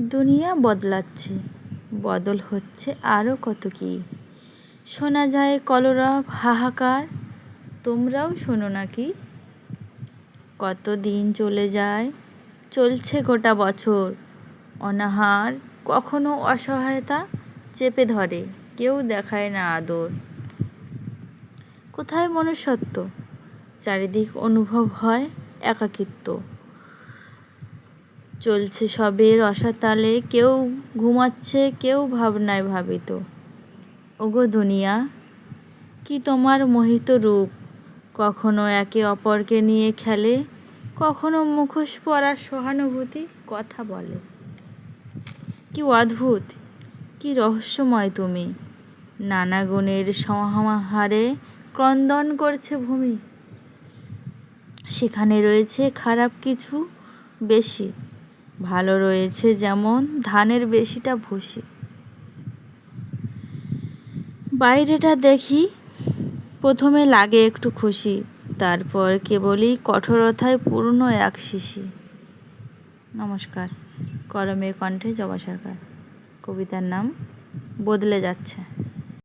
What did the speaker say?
দুনিয়া বদলাচ্ছে, বদল হচ্ছে আরও কত কী। শোনা যায় কলরব হাহাকার, তোমরাও শোনো নাকি? কত দিন চলে যায়, চলছে গোটা বছর। অনাহার কখনো অসহায়তা চেপে ধরে, কেউ দেখায় না আদর। কোথায় মনুষ্যত্ব? চারিদিক অনুভব হয় একাকিত্ব। চলছে সবের রসাতালে কেউ ঘুমাচ্ছে, কেউ ভাবনায় ভাবিত। ওগো দুনিয়া, কি তোমার মোহিত রূপ? কখনো একে অপরকে নিয়ে খেলে, কখনো মুখোশ পরার সহানুভূতি কথা বলে। কি অদ্ভুত, কি রহস্যময় তুমি। নানা গুণের সমাহারে ক্রন্দন করছে ভূমি। সেখানে রয়েছে খারাপ কিছু বেশি। ভালো রয়েছে যেমন ধানের বেশিটা ভুসি। বাইরেটা দেখি, প্রথমে লাগে একটু খুশি, তারপর কেবলই কঠোরতায় পূর্ণ এক শিশি। নমস্কার, করমের কণ্ঠে জবা সরকার। কবিতার নাম বদলে যাচ্ছে।